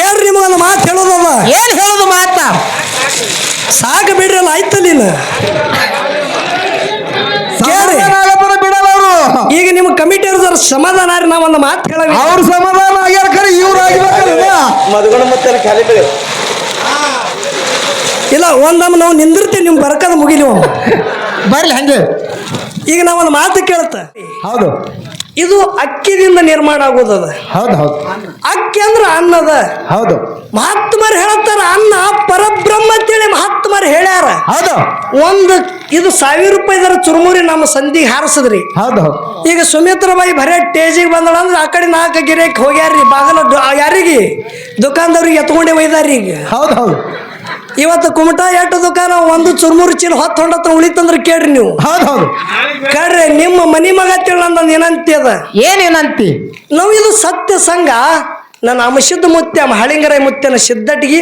ಕೇಳ್ರಿ ನಿಮಗೊಂದು ಮಾತು ಹೇಳೋದದ. ಏನ್ ಹೇಳೋದು ಮಾತ? ಸಾಕ ಬಿಡ್ರಲ್ಲ ಆಯ್ತಲ್ಲ ನೀನು. ಕೇಳ್ರಿ. ಸಮಾಧಾನ ಬಿಡಲ್ಲ ಅವರು. ಈಗ ನಿಮ್ಮ ಕಮಿಟಿ ಅವ್ರ ಸಮಾಧಾನ ರೀ ನಾವೊಂದು ಮಾತು ಹೇಳವಿ. ಅವ್ರ ಸಮಾಧಾನ ಆಗ್ಯಾರ ಖರೆ ಇವ್ರು ಆಗಿರ್ಬೇಕಲ್ಲ ಮದುಗಣ ಮತ್ತೆ ಖಾಲಿ ಬಿಡಿ. ಇಲ್ಲ ಒಂದಮ್ಮ ನಾವು ನಿಂದಿರ್ತೀವಿ ನಿಮ್ ಬರ್ಕದ ಮುಗಿಲಿ. ಬರ್ಲಿ ಹಂಗೆ. ಈಗ ನಾವೊಂದು ಮಾತು ಕೇಳುತ್ತ ಹೌದು. ಇದು ಅಕ್ಕಿದಿಂದ ನಿರ್ಮಾಣ ಆಗೋದದ ಹೌದು ಹೌದು. ಅಕ್ಕಿ ಅಂದ್ರ ಅನ್ನದ ಹೌದು. ಮಹಾತ್ಮರು ಹೇಳ್ತಾರ ಅನ್ನ ಪರಬ್ರಹ್ಮ ಅಂತೇಳಿ ಮಹಾತ್ಮರು ಹೇಳ್ಯಾರ. ಹೌದು. ಒಂದು ಇದು ಸಾವಿರ ರೂಪಾಯಿದಾರ ಚುರುಮುರಿ ನಮ್ಮ ಸಂಧಿಗೆ ಹಾರಿಸಿದ್ರಿ. ಹೌದು. ಹೌದು ಈಗ ಸುಮಿತ್ರಾಬಾಯಿ ಬರೇ ಟೇಜಿಗೆ ಬಂದಳ ಅಂದ್ರೆ ಆ ಕಡೆ ನಾಲ್ಕು ಗಿರೇಕ್ ಹೋಗ್ಯಾರ್ರಿ ಬಾಗಲ ಯಾರಿಗೆ? ದುಕಾನ್ದವ್ರಿಗೆ ಎತ್ಕೊಂಡೇ ಒಯ್ದಾರ್ರಿ ಈಗ. ಹೌದು ಹೌದು. ಇವತ್ತು ಕುಮಟಾ ಎಟ್ಟು ದುಕಾನ ಒಂದು ಚುರುಮುರಿ ಚೀಲ ಹೊತ್ತು ಹೊಂಡತ್ರ ಉಳಿತಂದ್ರೆ ಕೇಳ್ರಿ ನೀವು. ಹೌದು ಹೌದು. ಕೇಳ್ರಿ ನಿಮ್ಮ ಮನಿ ಮಗ ತಿಳಿ ನಂದು ಏನಂತಿ ಅದ. ಏನೇನಂತಿ ನಾವು ಇದು ಸತ್ಯ ಸಂಘ ನನ್ನ ಅಮಶುದ್ಧ ಮುತ್ಯ ಹಳಿಂಗರ ಮುತ್ಯನ ಸಿದ್ದಟಿಗೆ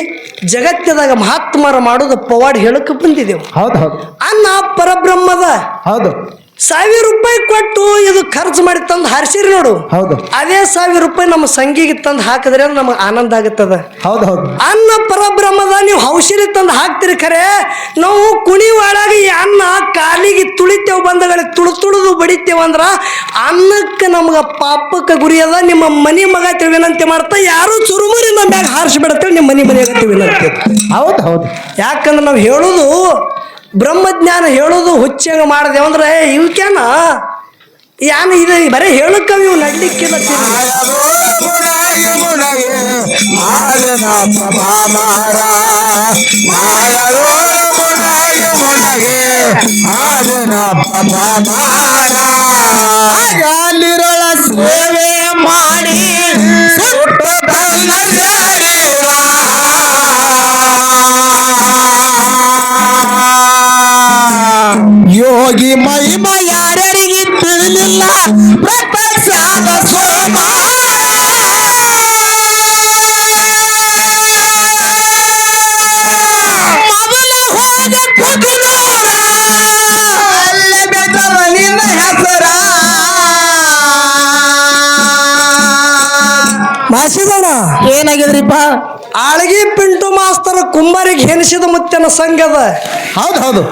ಜಗತ್ತದಾಗ ಮಹಾತ್ಮರ ಮಾಡೋದು ಪವಾಡ್ ಹೇಳಕ್ಕೆ ಬಂದಿದ್ದೆವು ಹೌದು ಹೌದು. ಅನ್ನ ಪರಬ್ರಹ್ಮದ. ಹೌದು. ಸಾವಿರ ರೂಪಾಯಿ ಕೊಟ್ಟು ಇದು ಖರ್ಚು ಮಾಡಿ ತಂದು ಹಾರಿಸಿರಿ ನೋಡು. ಹೌದು. ಅದೇ ಸಾವಿರ ರೂಪಾಯಿ ನಮ್ಮ ಸಂಗಿಗೆ ತಂದು ಹಾಕಿದ್ರೆ ನಮಗೆ ಆನಂದ ಆಗುತ್ತದ. ಹೌದು ಹೌದು. ಅನ್ನ ಪರಬ್ರಹ್ಮದ ನೀವು ಔಷಧಿ ತಂದು ಹಾಕ್ತಿರಿ ಖರೆ. ನಾವು ಕುಣಿ ಒಳಗೆ ಈ ಅನ್ನ ಕಾಲಿಗೆ ತುಳಿತೇವೆ ಬಂದಗಳಿಗೆ ತುಳು ತುಳಿದು ಬಡಿತೇವೆ ಅಂದ್ರ ಅನ್ನಕ್ಕೆ ನಮ್ಗೆ ಪಾಪಕ್ಕೆ ಗುರಿ ಅದ. ನಿಮ್ಮ ಮನಿ ಮಗ ತಿಳಿ ವಿನಂತಿ ಮಾಡ್ತಾ ಯಾರು ಚುರುಮುರಿ ನಮ್ಮ ಮ್ಯಾಗ ಹಾರಿಸ್ಬಿಡತ್ತೇವೆ ನಿಮ್ಮ ಮನಿ ಮನೆಯಾಗ ತಿಳಿ ವಿನಂತಿ ಹೌದು ಹೌದು. ಯಾಕಂದ್ರೆ ನಾವು ಹೇಳೋದು ಬ್ರಹ್ಮಜ್ಞಾನ ಹೇಳೋದು ಹುಚ್ಚಂಗ ಮಾಡಿದೆ ಅಂದ್ರೆ ಇವಕ್ಕೇನ ಯಾನ ಇದು ಬರೀ ಹೇಳಕ್ಕ ಇವು ಸೇವೆ ಮಾಡಿ ಯೋಗಿ ಮಹಿಮ ಯಾರ್ಯಾರಿಗೆ ತಿಳಿಲಿಲ್ಲ ಮೊದಲ ಅಲ್ಲ ನಿನ್ನ ಹೆಸರ. ಮಾಸಿದಣ ಏನಾಗಿದ್ರಿಪ್ಪ? ಆಳಗಿ ಪಿಂಟು ಮಾಸ್ತರ ಕುಂಬರಿಗೆ ಹೆನಿಸಿದ ಮುತ್ತಿನ ಸಂಘದ ಹೌದು ಹೌದು.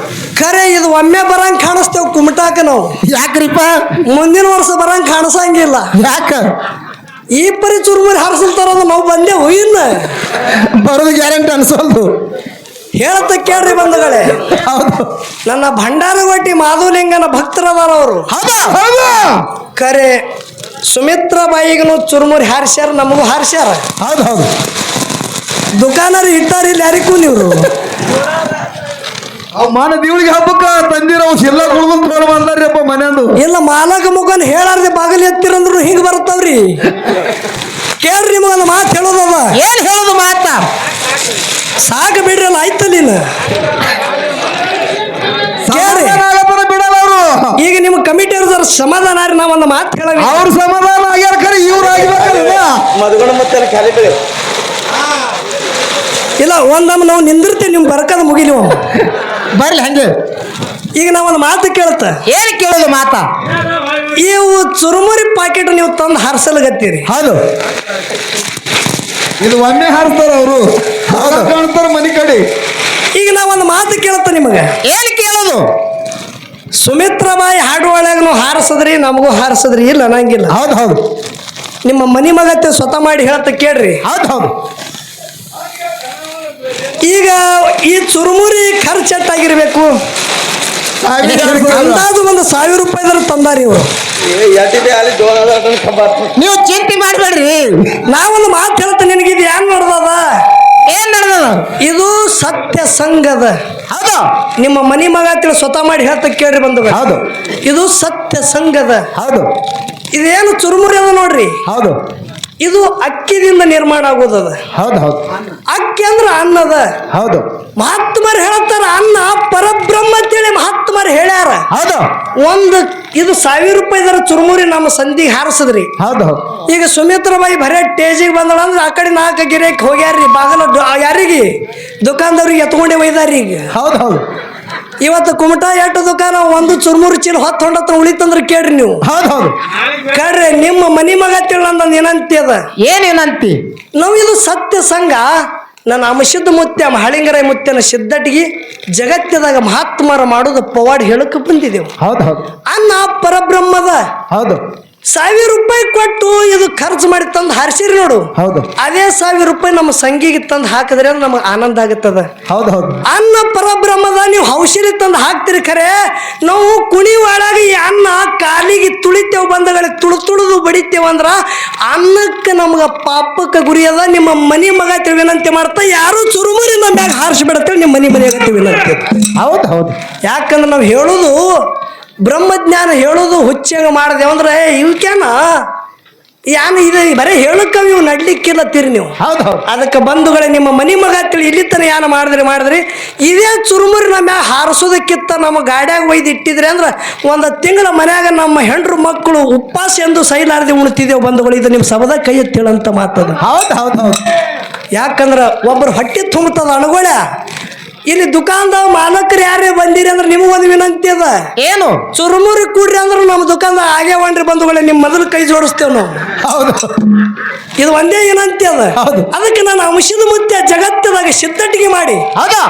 ಖರೆ ಇದು ಒಮ್ಮೆ ಬರಂಗ್ ಕಾಣಿಸ್ತೇವೆ ಕುಮಟಾಕ ನಾವು. ಯಾಕ್ರಿಪ್ಪ? ಮುಂದಿನ ವರ್ಷ ಬರಂಗ್ ಕಾಣಿಸಂಗಿಲ್ಲ. ಯಾಕ? ಈ ಪರಿ ಚುರುಮುರಿ ಹಾರಿಸಲ್ತಾರ ನಾವು ಬಂದೆ ಇನ್ನ. ಬರೋದು ಗ್ಯಾರಂಟಿ ಅನ್ಸೋದು ಹೇಳತ್ತ ಕೇಳ್ರಿ ಬಂಧುಗಳೇ. ಹೌದು. ನನ್ನ ಭಂಡಾರಗೊಟ್ಟಿ ಮಾಧುಲಿಂಗನ ಭಕ್ತರದಾರ ಅವರು. ಖರೆ ಸುಮಿತ್ರ ಬಾಯಿಗನು ಚುರುಮುರಿ ಹಾರಿಸ್ಯಾರ ನಮಗೂ ಹಾರಿಸ್ಯಾರ. ಹೌದು ಹೌದು. ದುಕಾನರು ಇಟ್ಟಾರ ಇಲ್ಲಿ ಯಾರಿಗೂ ನೀವು ಅವ್ ಮಾನ ದೇವಳಿಗೆ ಹಬ್ಬಕ್ಕ ತಂದಿರೋ ಎಲ್ಲ ಕುಳ್ದು ತೋರ್ ಬಂದಾರ್ರಿಪ್ಪ ಮನೆಯಂದು. ಇಲ್ಲ ಮಾಲಕ ಮುಖನ್ ಹೇಳಾರ್ದೆ ಬಾಗಿಲು ಎತ್ತಿರಂದ್ರು ಹಿಂಗ್ ಬರ್ತಾವ್ರಿ ಕೇಳ್ರಿ ನಿಮಗೊಂದು ಮಾತು ಹೇಳೋದದ ಏನ್ ಹೇಳೋದು ಮಾತ? ಸಾಕ ಬಿಡ್ರಲ್ಲ ಆಯ್ತಲ್ಲ ಇನ್ನು ಕೇಳ್ರಿ. ಬಿಡಲ್ಲ ಅವರು. ಈಗ ನಿಮ್ಮ ಕಮಿಟಿ ಅವ್ರ ಸಮಾಧಾನ ರೀ ನಾವೊಂದು ಮಾತು ಹೇಳವಿ ಅವ್ರ ಸಮಾಧಾನ ಆಗ್ಯಾರ ಖರೆ ಇವ್ರು ಆಗ್ಬೇಕಲ್ಲ ಮದುಗಣ ಮತ್ತೆ ಖಾಲಿ ಇಲ್ಲ ಒಂದಮ್ಮ ನಾವು ನಿಂದಿರ್ತೀವಿ ನಿಮ್ ಬರ್ಕದ ಮುಗಿಲಿ. ಬರ್ಲಿ ಹಂಗೆ. ಈಗ ನಾವೊಂದು ಮಾತು ಕೇಳುತ್ತ ಏನು ಕೇಳೋದು ಮಾತಾ? ಇವು ಚುರುಮುರಿ ಪಾಕೆಟ್ ನೀವು ತಂದು ಹಾರಿಸಲ್ಗತ್ತೀರಿ. ಹೌದು. ಇದು ಒಮ್ಮೆ ಹಾರಿಸ್ತಾರ ಅವರು. ಹೌದು. ಕಾಣ್ತಾರ ಮನೆ ಕಡೆ. ಈಗ ನಾವೊಂದು ಮಾತು ಕೇಳುತ್ತ ನಿಮಗೆ. ಏನ್ ಕೇಳೋದು? ಸುಮಿತ್ರಬಾಯಿ ಹಾಡು ಒಳಗೂ ಹಾರಿಸಿದ್ರಿ ನಮಗೂ ಹಾರಿಸಿದ್ರಿ ಇಲ್ಲ ಅನ್ನಂಗಿಲ್ಲ. ಹೌದು ಹೌದು. ನಿಮ್ಮ ಮನಿ ಮಗತ್ತೆ ಸ್ವತಃ ಮಾಡಿ ಹೇಳ್ತ ಕೇಳ್ರಿ. ಹೌದು ಹೌದು. ಈಗ ಈ ಚುರುಮುರಿ ಖರ್ಚು ಅಂದಾಜು ಒಂದು ಸಾವಿರ ರೂಪಾಯಿ ತಂದಾರಿ ಇವರು. ನೀವು ಚಿಂತೆ ಮಾಡ್ಬೇಡ್ರಿ. ನಾವೊಂದು ಮಾತು ಹೇಳ್ತೇನೆ ನಿನಗೆ ಇದು ಏನ್ ಮಾಡ್ದದ ಏನ್ ಮಾಡದ ಇದು ಸತ್ಯ ಸಂಘದ. ಹೌದು. ನಿಮ್ಮ ಮನಿ ಮಗ ತಿಳಿ ಸ್ವತಃ ಮಾಡಿ ಹೇಳ್ತ ಕೇಳ್ರಿ ಬಂದು ಹೌದು. ಇದು ಸತ್ಯ ಸಂಘದ. ಹೌದು. ಇದೇನು ಚುರುಮುರಿ ಅದ ನೋಡ್ರಿ. ಹೌದು. ಇದು ಅಕ್ಕಿದಿಂದ ನಿರ್ಮಾಣ ಆಗೋದದ ಹೌದು ಹೌದು. ಅಕ್ಕಿ ಅಂದ್ರೆ ಅನ್ನದ ಹೌದು. ಮಹಾತ್ಮರು ಹೇಳ್ತಾರ ಅನ್ನ ಪರಬ್ರಹ್ಮ ಅಂತೇಳಿ ಮಹಾತ್ಮರು ಹೇಳ್ಯಾರ. ಹೌದು. ಒಂದು ಇದು ಸಾವಿರ ರೂಪಾಯಿದಾರ ಚುರುಮುರಿ ನಮ್ಮ ಸಂಧಿಗೆ ಹಾರಿಸಿದ್ರಿ. ಹೌದು ಹೌದು. ಈಗ ಸುಮಿತ್ರಬಾಯಿ ಬರೇ ಟೇಜಿಗೆ ಬಂದಳ ಅಂದ್ರೆ ಆ ಕಡೆ ನಾಲ್ಕು ಗಿರೇಕ್ ಹೋಗ್ಯಾರ್ರಿ. ಬಾಗಲ ಯಾರಿಗೆ? ದುಕಾನ್ದವ್ರಿಗೆ ಎತ್ಕೊಂಡೇ ಒಯ್ದಾರ್ರಿ ಈಗ ಹೌದು ಹೌದು. ಇವತ್ತು ಕುಮಟಾ ಎಟ್ಟು ದುಕಾನ ಒಂದು ಚುರ್ಮುರು ಚೀಲ ಹೊತ್ತು ಹೊಂಡತ್ರ ಉಳಿತಂದ್ರೆ ಕೇಳ್ರಿ ನೀವು. ಹೌದು ಹೌದು. ಕೇಳ್ರಿ ನಿಮ್ಮ ಮನಿ ಮಗ ತಿಳಂದ ಏನಂತಿ ಅದ. ಏನೇನಂತಿ ನಾವು ಇದು ಸತ್ಯ ಸಂಘ ನನ್ನ ಅಮಶುದ್ಧ ಮುತ್ಯ ಹಳಿಂಗರ ಮುತ್ಯನ ಸಿದ್ಧಟಿಗೆ ಜಗತ್ತದಾಗ ಮಹಾತ್ಮರ ಮಾಡೋದು ಪವಾಡ್ ಹೇಳಕ್ಕೆ ಬಂದಿದ್ದೆವು ಹೌದು ಹೌದು. ಅನ್ನ ಪರಬ್ರಹ್ಮದ ಹೌದು. ಸಾವಿರ ರೂಪಾಯಿ ಕೊಟ್ಟು ಇದು ಖರ್ಚು ಮಾಡಿ ತಂದು ಹಾರಿಸಿರಿ ನೋಡು. ಹೌದು. ಅದೇ ಸಾವಿರ ರೂಪಾಯಿ ನಮ್ಮ ಸಂಗಿಗೆ ತಂದು ಹಾಕಿದ್ರೆ ನಮಗೆ ಆನಂದ ಆಗುತ್ತದ. ಹೌದು ಹೌದು. ಅನ್ನ ಪರಬ್ರಹ್ಮದ ನೀವು ಔಷಧಿ ತಂದು ಹಾಕ್ತಿರಿ ಖರೆ ನಾವು ಕುಣಿ ಒಳಗೆ ಈ ಅನ್ನ ಕಾಲಿಗೆ ತುಳಿತೇವೆ ಬಂದಗಳಿಗೆ ತುಳು ತುಳಿದು ಬಡಿತೇವೆ ಅಂದ್ರ ಅನ್ನಕ್ಕೆ ನಮ್ಗೆ ಪಾಪಕ್ಕೆ ಗುರಿಯದ ನಿಮ್ಮ ಮನಿ ಮಗ ತಿಳಿ ವಿನಂತಿ ಮಾಡ್ತಾ ಯಾರು ಚುರುಮುರಿ ನಮ್ಮ ಮ್ಯಾಗ ಹಾರಿಸ್ಬಿಡತ್ತೇವೆ ನಿಮ್ಮ ಮನಿ ಮನೆಯಾಗ ಹೌದ್ ಹೌದು. ಯಾಕಂದ್ರೆ ನಾವು ಹೇಳೋದು ಬ್ರಹ್ಮಜ್ಞಾನ ಹೇಳೋದು ಹುಚ್ಚಂಗ ಮಾಡಿದೆವು ಅಂದ್ರೆ ಇವಕ್ಕೇನ ಯಾನು ಇದು ಬರೀ ಹೇಳಕ್ಕ ನೀವು ನಡ್ಲಿಕ್ಕಿಲ್ಲ ತೀರಿ ನೀವು. ಹೌದು ಹೌದು. ಅದಕ್ಕೆ ಬಂಧುಗಳೇ ನಿಮ್ಮ ಮನಿ ಮಗ ತಿಳಿ ಇಲ್ಲಿ ತನ ಯಾನ ಮಾಡಿದ್ರಿ ಮಾಡಿದ್ರಿ. ಇದೇ ಚುರುಮುರಿ ನಮ್ಮ ಮ್ಯಾಗ ಹಾರಿಸೋದಕ್ಕಿಂತ ನಮ್ಮ ಗಾಡ್ಯಾಗ ಒಯ್ದು ಇಟ್ಟಿದ್ರಿ ಅಂದ್ರೆ ಒಂದು ತಿಂಗಳ ಮನ್ಯಾಗ ನಮ್ಮ ಹೆಂಡ್ರು ಮಕ್ಕಳು ಉಪವಾಸ ಎಂದು ಸೈಲಾರದೆ ಉಣ್ತಿದ್ದೇವೆ ಬಂಧುಗಳು ಇದು ನಿಮ್ಮ ಸಬದ ಕೈ ಎತ್ತಿಳಂತ ಮಾತದ. ಹೌದು ಹೌದು ಹೌದು. ಯಾಕಂದ್ರೆ ಒಬ್ಬರು ಹೊಟ್ಟೆ ತುಂಬುತ್ತದ ಅಣಗೊಳ? ಇಲ್ಲಿ ದುಕಾನ್ದಾಗ ಮಾಲಕರು ಯಾರೇ ಬಂದಿರಿ ಅಂದ್ರೆ ನಿಮಗೊಂದು ವಿನಂತಿ ಅದ? ಏನು? ಚುರುಮುರಿ ಕೂಡ್ರಿ ಅಂದ್ರೆ ನಮ್ಮ ದುಕಾನ್ದಾಗ ಆಗ್ಯಾವನ್ರಿ ಬಂಧುಗಳೇ ನಿಮ್ಮ ಮೊದಲು ಕೈ ಜೋಡಿಸ್ತೇವೆ ನಾವು. ಹೌದು. ಇದು ಒಂದೇ ವಿನಂತಿ ಅದ. ಹೌದು. ಅದಕ್ಕೆ ನಾನು ಅಂಶದ ಮುತ್ಯ ಜಗತ್ತದಾಗ ಸಿದ್ಧಟಿಗೆ ಮಾಡಿ. ಹೌದಾ?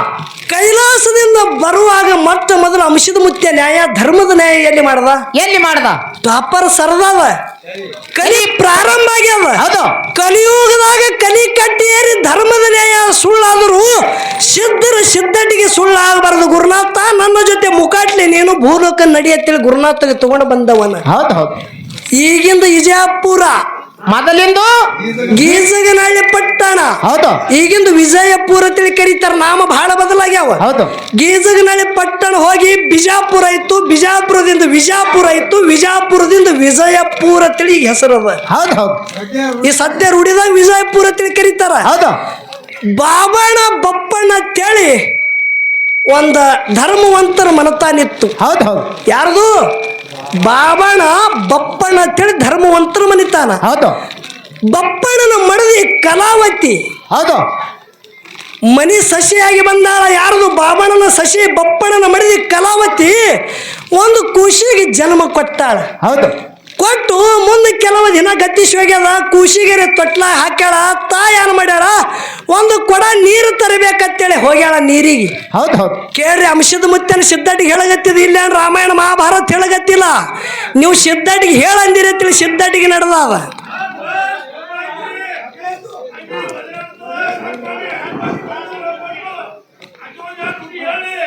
ಕೈಲಾಸದಿಂದ ಬರುವಾಗ ಮೊಟ್ಟ ಮೊದಲು ಅಂಶದ ಮುತ್ಯ ನ್ಯಾಯ ಧರ್ಮದ ನ್ಯಾಯ ಎಲ್ಲಿ ಮಾಡದ? ಎಲ್ಲಿ ಮಾಡ್ದ? ಟಾಪರ್ ಸರದಾವ. ಕಲಿ ಪ್ರಾರಂಭ ಆಗ್ಯಾವ. ಹೌದು. ಕಲಿಯುಗದಾಗ ಕಲಿ ಕಟ್ಟಿಯೇರಿ ಧರ್ಮದ ನ್ಯಾಯ ಸುಳ್ಳಾದರೂ ಸಿದ್ಧರ ಸಿದ್ಧಟಿಗೆ ಸುಳ್ಳಾಗಬಾರದು. ಗುರುನಾಥ ನನ್ನ ಜೊತೆ ಮುಖಾಟ್ಲಿ ನೀನು ಭೂಲೋಕ ನಡಿಯತ್ತೇಳಿ ಗುರುನಾಥಗೆ ತಗೊಂಡು ಬಂದವನ. ಹೌದು ಹೌದು. ಈಗಿಂದ ಇಜಾಪುರ ಮೊದಲಿಂದು ಗೀಸಗನಹಳ್ಳಿ ಪಟ್ಟಣ. ಹೌದು. ಈಗಿಂದು ವಿಜಯಪುರ ತಿಳಿ ಕರೀತಾರ ನಾಮ ಬಹಳ ಬದಲಾಗ್ಯಾವ. ಹೌದು. ಗೀಸಗನಹಳ್ಳಿ ಪಟ್ಟಣ ಹೋಗಿ ಬಿಜಾಪುರ ಇತ್ತು ಬಿಜಾಪುರದಿಂದ ವಿಜಾಪುರ ಇತ್ತು ವಿಜಾಪುರದಿಂದ ವಿಜಯಪುರ ತಿಳಿ ಹೆಸರು ಅದ. ಹೌದು ಹೌದು. ಈ ಸದ್ಯ ರೂಢಿದಾಗ ವಿಜಯಪುರ ತಿಳಿ ಕರೀತಾರ. ಹೌದು. ಬಾಬಣ್ಣ ಬಪ್ಪಣ್ಣ ಅಂತೇಳಿ ಒಂದ ಧರ್ಮವಂತರ ಮನತಾನಿತ್ತು ಹೌದು ಹೌದು. ಯಾರ್ದು? ಬಾಬಣ್ಣ ಬಪ್ಪಣ್ಣ ಅಂತೇಳಿ ಧರ್ಮವಂತರು ಮನಿತಾನ. ಹೌದು. ಬಪ್ಪಣ್ಣನ ಮಡದಿ ಕಲಾವತಿ. ಹೌದು. ಮನಿ ಸಸಿಯಾಗಿ ಬಂದಾಳ ಯಾರದು? ಬಾಬಣ್ಣನ ಸಸಿ ಬಪ್ಪಣ್ಣನ ಮಡದಿ ಕಲಾವತಿ. ಒಂದು ಖುಷಿಗೆ ಜನ್ಮ ಕೊಟ್ಟಾಳ. ಹೌದು. ಕೊಟ್ಟು ಮುಂದೆ ಕೆಲವು ದಿನ ಗಟ್ಟಿ ಹೋಗ್ಯದ ಕೂಸಿಗೆರೆ ತೊಟ್ಲ ಹಾಕ್ಯಾಳ ತಾಯಿ ಏನು ಮಾಡ್ಯಾರ ಒಂದು ಕೊಡ ನೀರು ತರಬೇಕಂತೇಳಿ ಹೋಗ್ಯಾಳ ನೀರಿಗೆ. ಹೌದು ಹೌದು. ಕೇಳ್ರಿ ಅಂಶದ ಮುತ್ತನ ಸಿದ್ಧಟಿಗೆ ಹೇಳಗತ್ತಿದ ಇಲ್ಲ ರಾಮಾಯಣ ಮಹಾಭಾರತ ಹೇಳಗತ್ತಿಲ್ಲ ನೀವು ಸಿದ್ಧಟಿಗೆ ಹೇಳಂದಿರತ್ತಿಲ್ಲ ಸಿದ್ಧಟಿಗೆ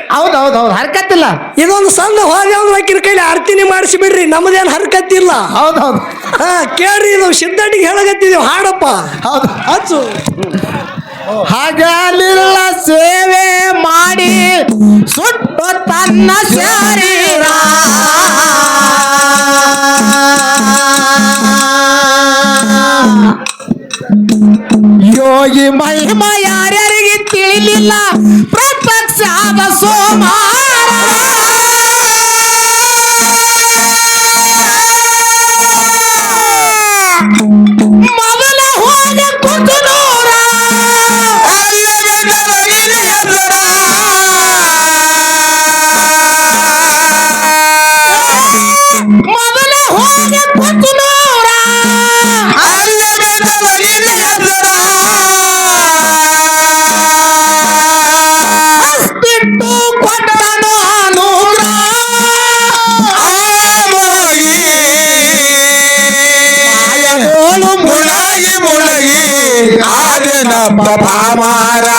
ಹೌದ್ ಹೌದ್ ಹೌದು ಹರ್ಕತ್ತಿಲ್ಲ ಇದೊಂದು ಸಣ್ಣ ಹೋಗಿ ಅವ್ನ ಆಕಿನ ಕೈಲಿ ಆರ್ತಿನಿ ಮಾಡಿಸಿ ಬಿಡ್ರಿ ನಮ್ದೇನು ಹರ್ಕತ್ತಿಲ್ಲ ಹೌದು ಹೌದು. ಹಾ ಕೇಳ್ರಿ ಇದು ಸಿದ್ಧಟಿಗೆ ಹೇಳಗತ್ತಿದೀವಿ ಹಾಡಪ್ಪ. ಹೌದು. ಹಚ್ಚು. ಹಗಲಿಲ್ಲ ಸೇವೆ ಮಾಡಿ ಸುಟ್ಟು ತನ್ನ ಶರೀರ. ಯೋಗಿ ಮಹಿಮ ಯಾರ್ಯಾರಿಗೆ ತಿಳಿಲಿಲ್ಲ? Bapa Mara.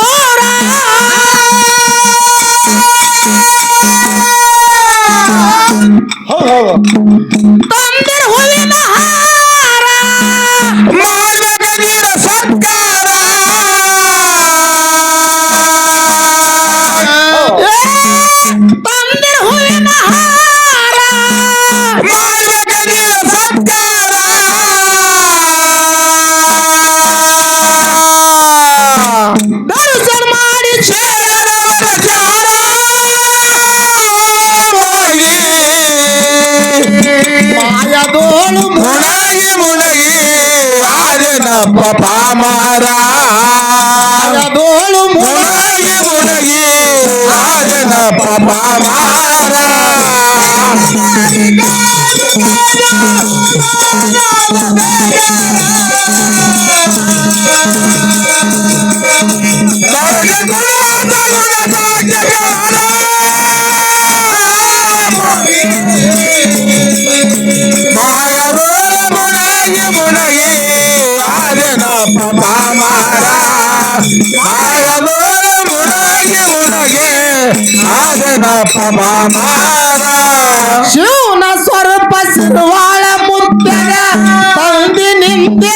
ಶಿವನ ಸ್ವರೂಪ ಸಿರುವಾಳ ಮುತ್ತಗ ತಂದಿ ನಿಂತೆ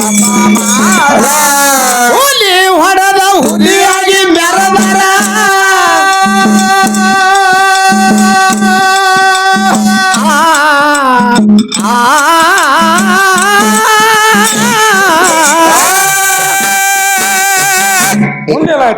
Onde ela é?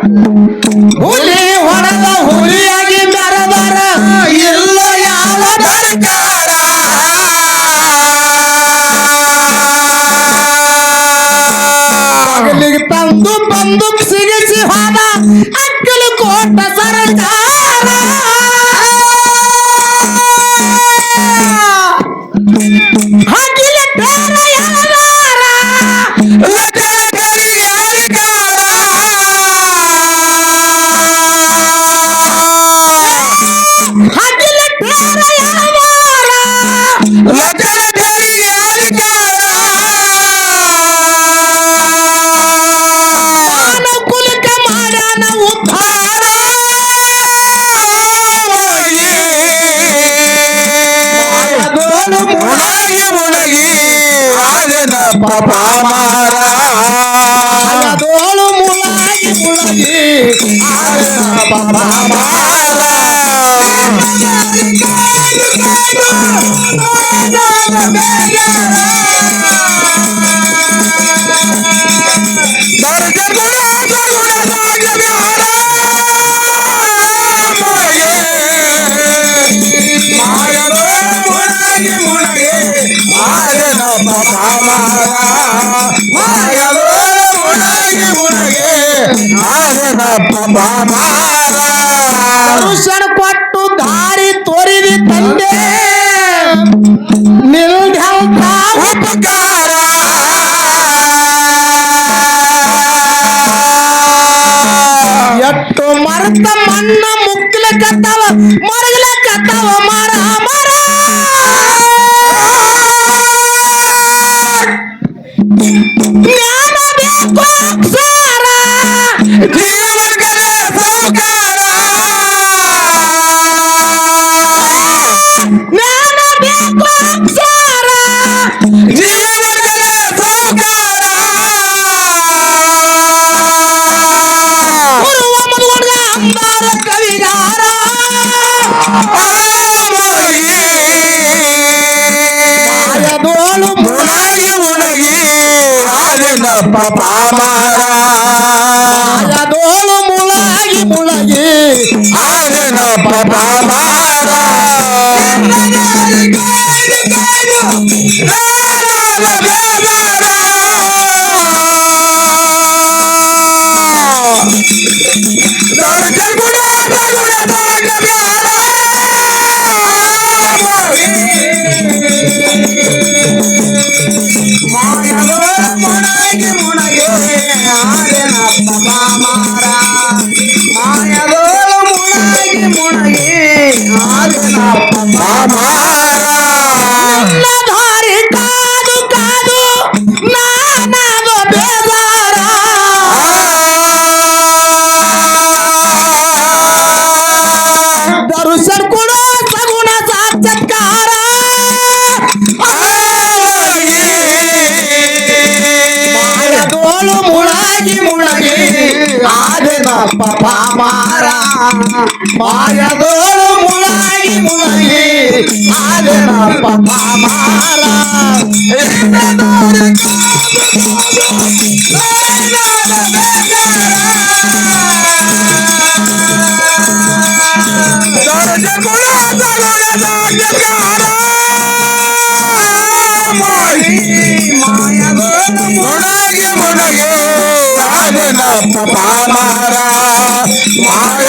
Bye. 爸爸妈妈。ಮಾಯದೋಳು ಮುಳಗಿ ಮುಳಗಿ ಆದೆನಪ್ಪ ಪಾಮಾರ ಮುಣಗಿ ಮುಣಗಿ ಆದೆನ ಪಾಮಾರ ಮಾಯದ ಮುಣಗಿ